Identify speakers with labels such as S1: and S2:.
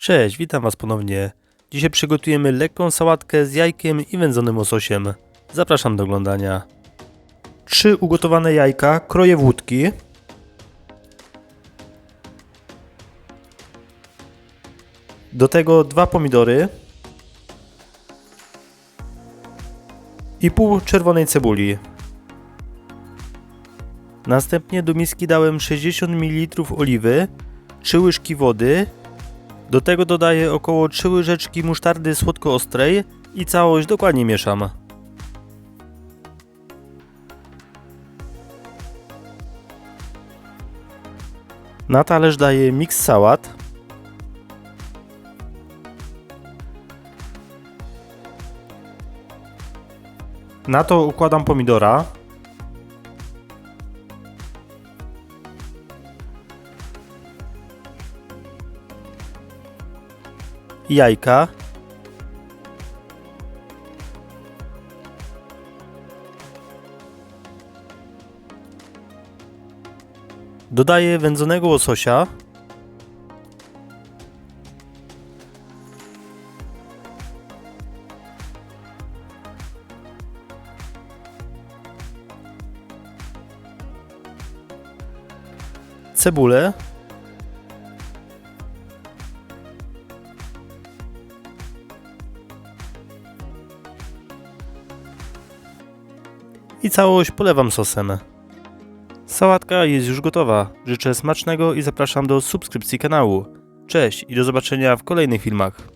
S1: Cześć, witam Was ponownie. Dzisiaj przygotujemy lekką sałatkę z jajkiem i wędzonym łososiem. Zapraszam do oglądania. Trzy ugotowane jajka, kroję włódki. Do tego dwa pomidory. I pół czerwonej cebuli. Następnie do miski dałem 60 ml oliwy, 3 łyżki wody, do tego dodaję około 3 łyżeczki musztardy słodko-ostrej i całość dokładnie mieszam. Na talerz daję miks sałat. Na to układam pomidora. Jajka, dodaję wędzonego łososia, cebulę, i całość polewam sosem. Sałatka jest już gotowa. Życzę smacznego i zapraszam do subskrypcji kanału. Cześć i do zobaczenia w kolejnych filmach.